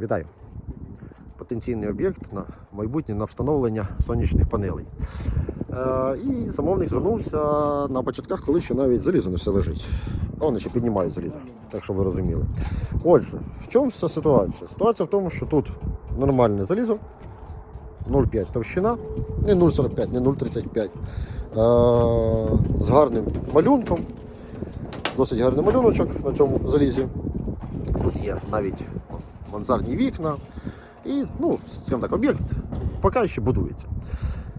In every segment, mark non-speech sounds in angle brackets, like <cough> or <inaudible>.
Вітаю! Потенційний об'єкт на майбутнє на встановлення сонячних панелей. Е, і замовник звернувся на початках, коли ще навіть залізо не все лежить. Вони ще піднімають залізо, так щоб ви розуміли. Отже, в чому вся ситуація? Ситуація в тому, що тут нормальне залізо, 0,5 товщина, не 0,45, не 0,35. Е, з гарним малюнком. Досить гарний малюночок на цьому залізі. Тут є навіть мансардні вікна. І, ну, скажімо так, об'єкт поки ще будується.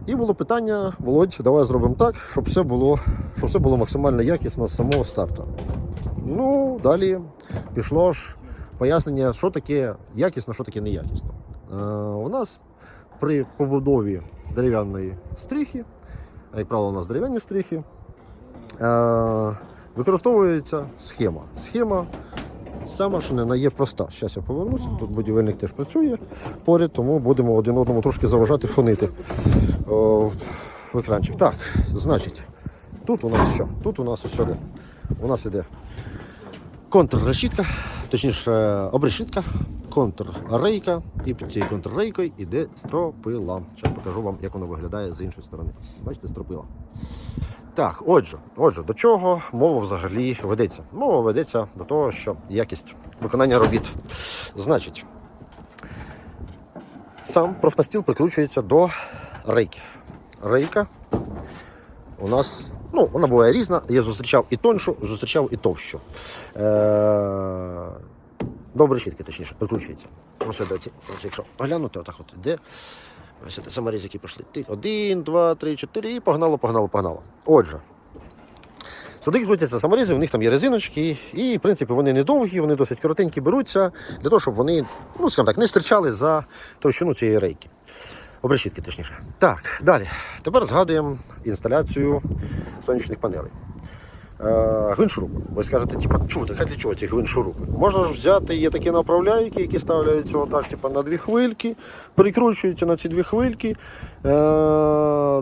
І було питання, Володь, давай зробимо так, щоб все було, щоб все було максимально якісно з самого старту. Ну, далі пішло ж пояснення, що таке якісно, що таке неякісно. Е, у нас при побудові дерев'яної стріхи, а як правило, у нас дерев'яні стріхи, е, використовується схема. Схема Сама що не є проста. Зараз я повернуся. Тут будівельник теж працює поряд, тому будемо один одному трошки заважати фонити о, в екранчик. Так, значить, тут у нас що? Тут у нас ось сюди. У нас іде контррешітка, точніше обрешітка, контррейка, і під цією контррейкою іде стропила. Зараз покажу вам, як воно виглядає з іншої сторони. Бачите, стропила. Так, отже, отже, до чого мова взагалі ведеться? Мова ведеться до того, що якість виконання робіт. Значить, сам профнастіл прикручується до рейки. Рейка у нас, ну, вона буває різна. Я зустрічав і тоншу, зустрічав і товщу. Е- Добре щітки, точніше, прикручується. Ось якщо глянути, отак от іде. Ось це саморіз, які пішли. Один, два, три, чотири і погнало, погнало, погнало. Отже. Сюди крутяться саморізи, у них там є резиночки, і в принципі вони недовгі, вони досить коротенькі беруться для того, щоб вони, ну скажімо так, не стирчали за товщину цієї рейки. Обрешітки, точніше. Так, далі. Тепер згадуємо інсталяцію сонячних панелей. Е, Гвиншурупи. Ви скажете, так а для чого ці гвиншурупи? Можна ж взяти, є такі направляйки, які ставляються отак, типа, на дві хвильки, прикручуються на ці дві хвильки, е,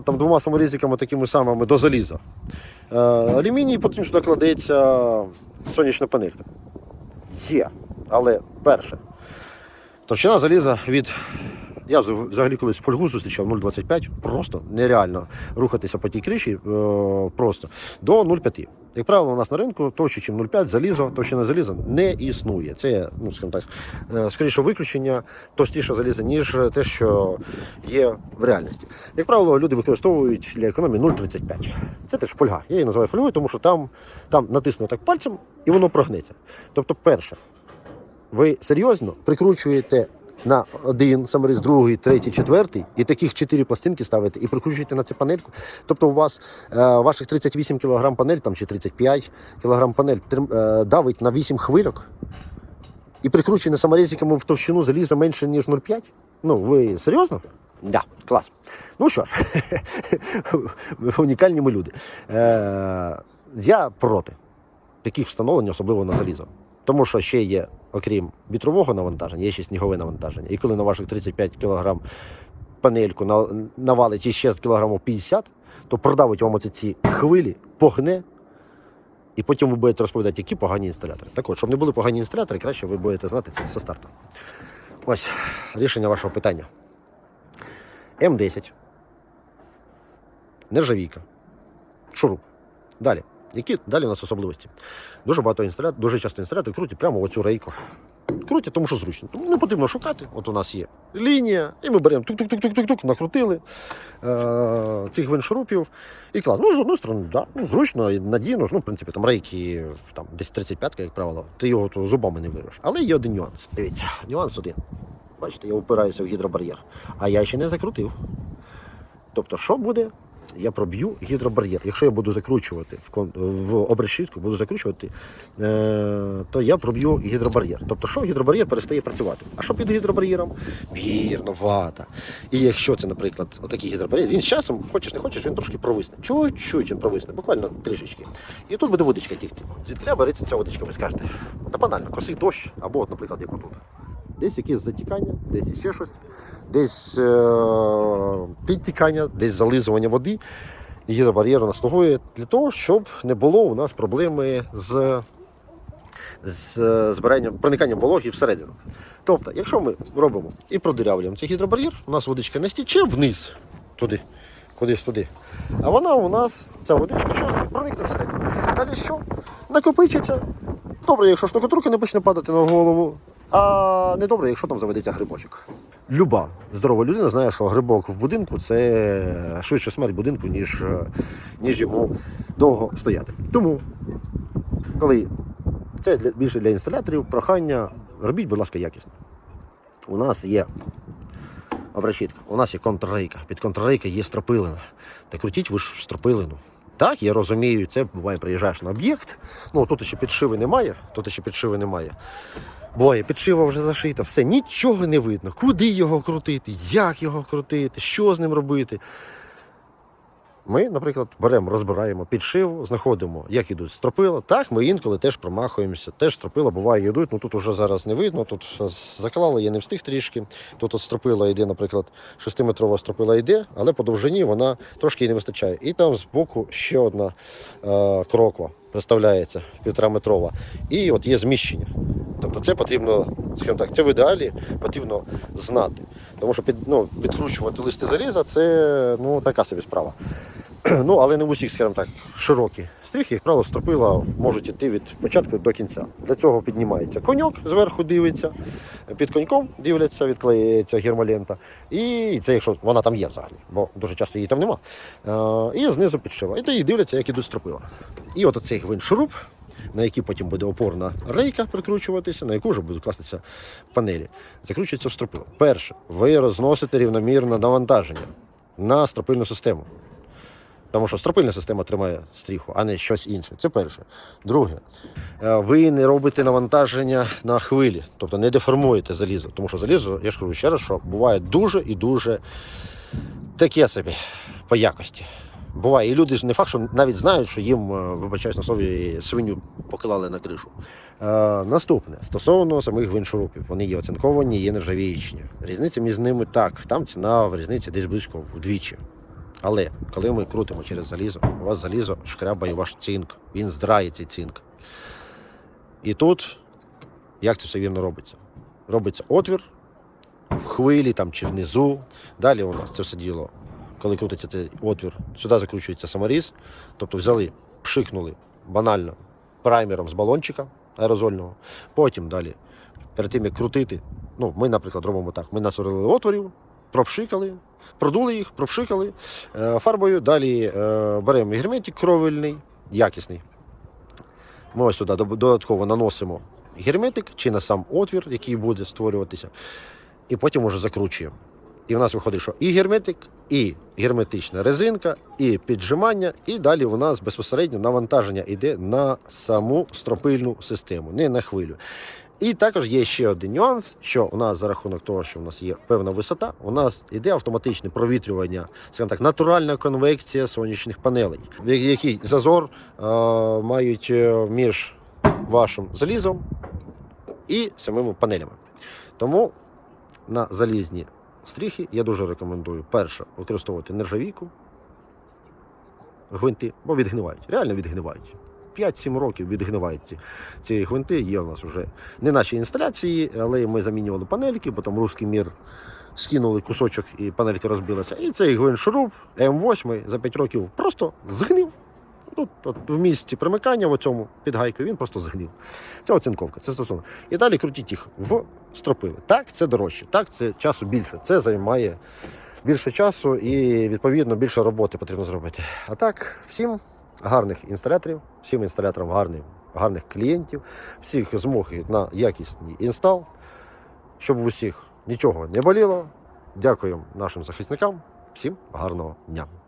там двома саморізиками такими самими до заліза. Е, алюміній, потім сюди кладеться сонячна панелька. Є. Але перше, товщина заліза від. Я взагалі колись фольгу зустрічав 0,25, просто нереально рухатися по тій криші е, просто до 0,5. Як правило, у нас на ринку товще, ніж 0,5 залізо, товщина заліза не існує. Це, ну, скажімо так, е, скоріше виключення товстіше заліза, ніж те, що є в реальності. Як правило, люди використовують для економії 0,35. Це теж фольга. Я її називаю фольгою, тому що там, там натисну так пальцем і воно прогнеться. Тобто, перше, ви серйозно прикручуєте на один саморіз, другий, третій, четвертий, і таких чотири пластинки ставите і прикручуєте на цю панельку. Тобто у вас е, ваших 38 кг панель там, чи 35 кг панель трим- е, давить на 8 хвильок і прикручує саморізиками в товщину заліза менше, ніж 0,5. Ну, ви серйозно? Да, клас. Ну що ж, <laughs> унікальні ми люди. Е, я проти таких встановлень, особливо на залізо. Тому що ще є, окрім вітрового навантаження, є ще снігове навантаження. І коли на ваших 35 кг панельку на- навалить іще кг 50, то продавить вам оці ці хвилі, погне, і потім ви будете розповідати, які погані інсталятори. Так от, щоб не були погані інсталятори, краще ви будете знати це зі старту. Ось рішення вашого питання. М10. Нержавійка. Шуруп. Далі. Які далі у нас особливості? Дуже багато інсталятор, дуже часто інсталятори крутять прямо оцю рейку. Крутять, тому що зручно. Тому не потрібно шукати. От у нас є лінія, і ми беремо тук-тук-тук-тук-тук, накрутили е- цих виншурупів і клас. Ну, з одної сторони, да, ну, зручно і надійно. ж, Ну, в принципі, там рейки там, десь 35 як правило, ти його то зубами не вирвеш. Але є один нюанс. Дивіться, нюанс один. Бачите, я упираюся в гідробар'єр, а я ще не закрутив. Тобто, що буде? Я проб'ю гідробар'єр. Якщо я буду закручувати в, кон... в обрешітку, буду закручувати, е... то я проб'ю гідробар'єр. Тобто, що гідробар'єр перестає працювати. А що під гідробар'єром? Вірно, вата. І якщо це, наприклад, отакий гідробар'єр, він з часом, хочеш не хочеш, він трошки провисне. Чуть-чуть він провисне, буквально трішечки. І тут буде водичка тікти. Звідки береться ця водичка, ви скажете? Та банально, косий дощ, або, наприклад, як отут. Десь якесь затікання, десь ще щось, десь е- підтікання, десь зализування води. Нас слугує для того, щоб не було у нас проблеми з, з збиранням, прониканням вологи всередину. Тобто, якщо ми робимо і продирявлюємо цей гідробар'єр, у нас водичка не стіче вниз, туди, кудись туди. А вона у нас, ця водичка, що проникне всередину. Далі що? Накопичиться. Добре, якщо штукатурка не почне падати на голову, а не добре, якщо там заведеться грибочок. Люба здорова людина знає, що грибок в будинку це швидше смерть будинку, ніж, е, ніж йому довго стояти. Тому, коли це для, більше для інсталяторів, прохання, робіть, будь ласка, якісно. У нас є обращітка, у нас є контррейка. Під контррейка є стропилина. Та крутіть ви ж стропилину. Так, я розумію, це буває, приїжджаєш на об'єкт. Ну тут ще підшиви немає, тут ще підшиви немає. Буває, підшива вже зашита, все, нічого не видно. Куди його крутити, як його крутити, що з ним робити. Ми, наприклад, беремо, розбираємо підшиву, знаходимо, як ідуть стропила. Так, ми інколи теж промахуємося. Теж стропила буває йдуть. Ну тут уже зараз не видно. Тут заклали, я не встиг трішки. Тут от стропила йде, наприклад, 6-метрова стропила йде, але по довжині вона трошки не вистачає. І там збоку ще одна е, кроква представляється, півтораметрова. І от є зміщення. Тобто це потрібно, скажімо так, це в ідеалі потрібно знати. Тому що під, ну, підкручувати листи заліза це ну, така собі справа. <clears throat> Ну, але не в усіх, скажімо так, широкі стріхи, як правило, стропила можуть йти від початку до кінця. Для цього піднімається коньок, зверху дивиться, під коньком дивляться, відклеюється гермолента. І це якщо вона там є взагалі, бо дуже часто її там нема. Е, І знизу підшива. І тоді дивляться, як ідуть стропила. І от оцей гвинт шуруп, на який потім буде опорна рейка прикручуватися, на яку вже будуть кластися панелі, закручується в стропило. Перше, ви розносите рівномірне навантаження на стропильну систему. Тому що стропильна система тримає стріху, а не щось інше. Це перше. Друге, е, ви не робите навантаження на хвилі, тобто не деформуєте залізо. Тому що залізо, я ж кажу ще раз, що буває дуже і дуже таке собі по якості. Буває, і люди ж не факт, що навіть знають, що їм, е, вибачаюсь на слові, свиню поклали на кришу. Е, наступне стосовно самих гвиншурупів, вони є оцинковані, є нержавіючні. Різниця між ними так, там ціна в різниці десь близько вдвічі. Але коли ми крутимо через залізо, у вас залізо шкрябає ваш цинк, він здрає цей цинк. І тут, як це все вірно робиться? Робиться отвір в хвилі там, чи внизу. Далі у нас це все діло, коли крутиться цей отвір, сюди закручується саморіз. Тобто взяли, пшикнули банально праймером з балончика аерозольного. Потім далі, перед тим як крутити, ну, ми, наприклад, робимо так: ми насорили отворів, пропшикали, продули їх, пропшикали е, фарбою. Далі е, беремо герметик кровельний, якісний. Ми ось сюди додатково наносимо герметик чи на сам отвір, який буде створюватися, і потім уже закручуємо. І в нас виходить, що і герметик, і герметична резинка, і піджимання, і далі у нас безпосередньо навантаження йде на саму стропильну систему, не на хвилю. І також є ще один нюанс, що у нас за рахунок того, що у нас є певна висота, у нас йде автоматичне провітрювання, скажімо так, натуральна конвекція сонячних панелей, Я- який зазор е, мають між вашим залізом і самими панелями. Тому на залізні стріхи я дуже рекомендую перше використовувати нержавійку, гвинти, бо відгнивають, реально відгнивають. 5-7 років відгнивають ці, ці гвинти. Є у нас вже не наші інсталяції, але ми замінювали панельки, потім русський мір скинули кусочок і панелька розбилася. І цей гвинт шуруп М8 за 5 років просто згнив. Тут от, в місці примикання в цьому під гайкою він просто згнив. Це оцінковка, це стосовно. І далі крутіть їх в стропили. Так, це дорожче, так, це часу більше. Це займає більше часу і, відповідно, більше роботи потрібно зробити. А так, всім гарних інсталяторів, всім інсталяторам гарних, гарних клієнтів, всіх змоги на якісний інстал, щоб в усіх нічого не боліло. Дякуємо нашим захисникам. Всім гарного дня!